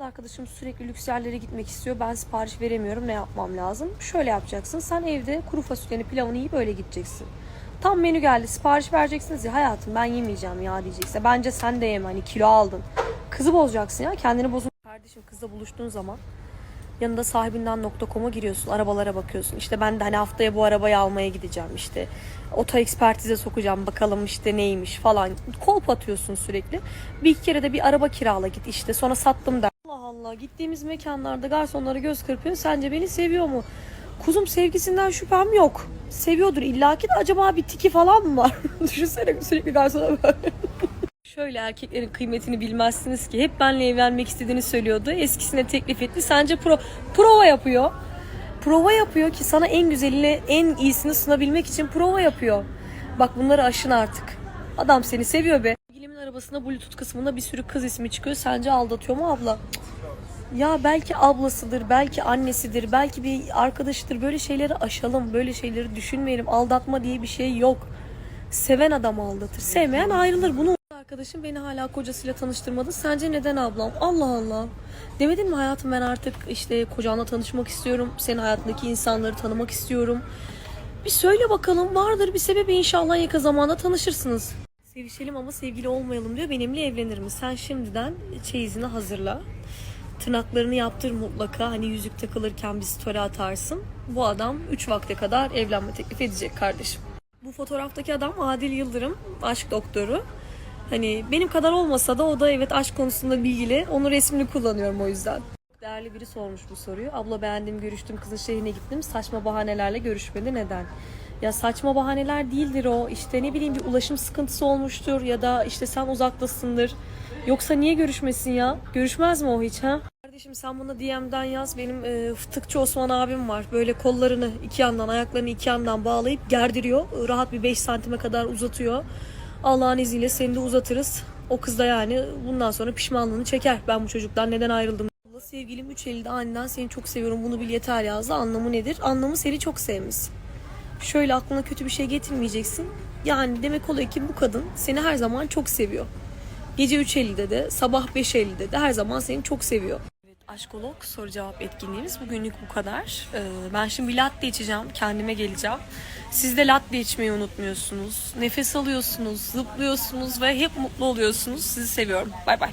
Kız arkadaşım sürekli lüks yerlere gitmek istiyor. Ben sipariş veremiyorum. Ne yapmam lazım? Şöyle yapacaksın. Sen evde kuru fasulyeni pilavını yiyip öyle gideceksin. Tam menü geldi. Sipariş vereceksiniz ya hayatım ben yemeyeceğim ya diyecekse. Bence sen de yeme hani kilo aldın. Kızı bozacaksın ya kendini bozun. Kardeşim kızla buluştuğun zaman yanında sahibinden .com'a giriyorsun. Arabalara bakıyorsun. İşte ben de hani haftaya bu arabayı almaya gideceğim işte. Oto ekspertize sokacağım bakalım işte neymiş falan. Kolp atıyorsun sürekli. Bir iki kere de bir araba kirala git işte. Sonra sattım der. Allah gittiğimiz mekanlarda garsonlara göz kırpıyor. Sence beni seviyor mu? Kuzum sevgisinden şüphem yok. Seviyordur illaki de acaba bir tiki falan mı var? Düşünsene sürekli garsona böyle. Şöyle erkeklerin kıymetini bilmezsiniz ki. Hep benle evlenmek istediğini söylüyordu. Eskisine teklif etti. Sence pro, prova yapıyor. Prova yapıyor ki sana en güzelini, en iyisini sunabilmek için prova yapıyor. Bak bunları aşın artık. Adam seni seviyor be. Sevgilimin arabasında bluetooth kısmında bir sürü kız ismi çıkıyor. Sence aldatıyor mu abla? Ya belki ablasıdır, belki annesidir, belki bir arkadaşıdır. Böyle şeyleri aşalım, böyle şeyleri düşünmeyelim. Aldatma diye bir şey yok. Seven adam aldatır. Sevmeyen ayrılır. Bunu arkadaşım beni hala kocasıyla tanıştırmadı. Sence neden ablam? Allah Allah. Demedin mi hayatım ben artık işte kocanla tanışmak istiyorum. Senin hayatındaki insanları tanımak istiyorum. Bir söyle bakalım vardır bir sebebi inşallah yakın zamanda tanışırsınız. Sevişelim ama sevgili olmayalım diyor. Benimle evlenir mi? Sen şimdiden çeyizini hazırla. Tırnaklarını yaptır mutlaka. Hani yüzük takılırken bir story atarsın. Bu adam 3 vakte kadar evlenme teklif edecek kardeşim. Bu fotoğraftaki adam Adil Yıldırım, aşk doktoru. Hani benim kadar olmasa da o da evet aşk konusunda bilgili. Onun resmini kullanıyorum o yüzden. Değerli biri sormuş bu soruyu. Abla beğendim, görüştüm, kızın şehrine gittim. Saçma bahanelerle görüşmedi. Neden? Ya saçma bahaneler değildir o. İşte ne bileyim bir ulaşım sıkıntısı olmuştur ya da işte sen uzaktasındır. Yoksa niye görüşmesin ya? Görüşmez mi o hiç ha? Kardeşim sen bana DM'den yaz. Benim e, fıtıkçı Osman abim var. Böyle kollarını iki yandan, ayaklarını iki yandan bağlayıp gerdiriyor. Rahat bir 5 santime kadar uzatıyor. Allah'ın izniyle seni de uzatırız. O kız da yani bundan sonra pişmanlığını çeker. Ben bu çocuktan neden ayrıldım? Allah sevgilim 3 elde aniden seni çok seviyorum bunu bil yeter yazdı. Anlamı nedir? Anlamı seni çok sevmiş. Şöyle aklına kötü bir şey getirmeyeceksin. Yani demek oluyor ki bu kadın seni her zaman çok seviyor. Gece 3.50'de de sabah 5.50'de de her zaman seni çok seviyor. Aşkolog soru cevap etkinliğimiz bugünlük bu kadar. Ee, ben şimdi bir latte içeceğim. Kendime geleceğim. Siz de latte içmeyi unutmuyorsunuz. Nefes alıyorsunuz, zıplıyorsunuz ve hep mutlu oluyorsunuz. Sizi seviyorum. Bay bay.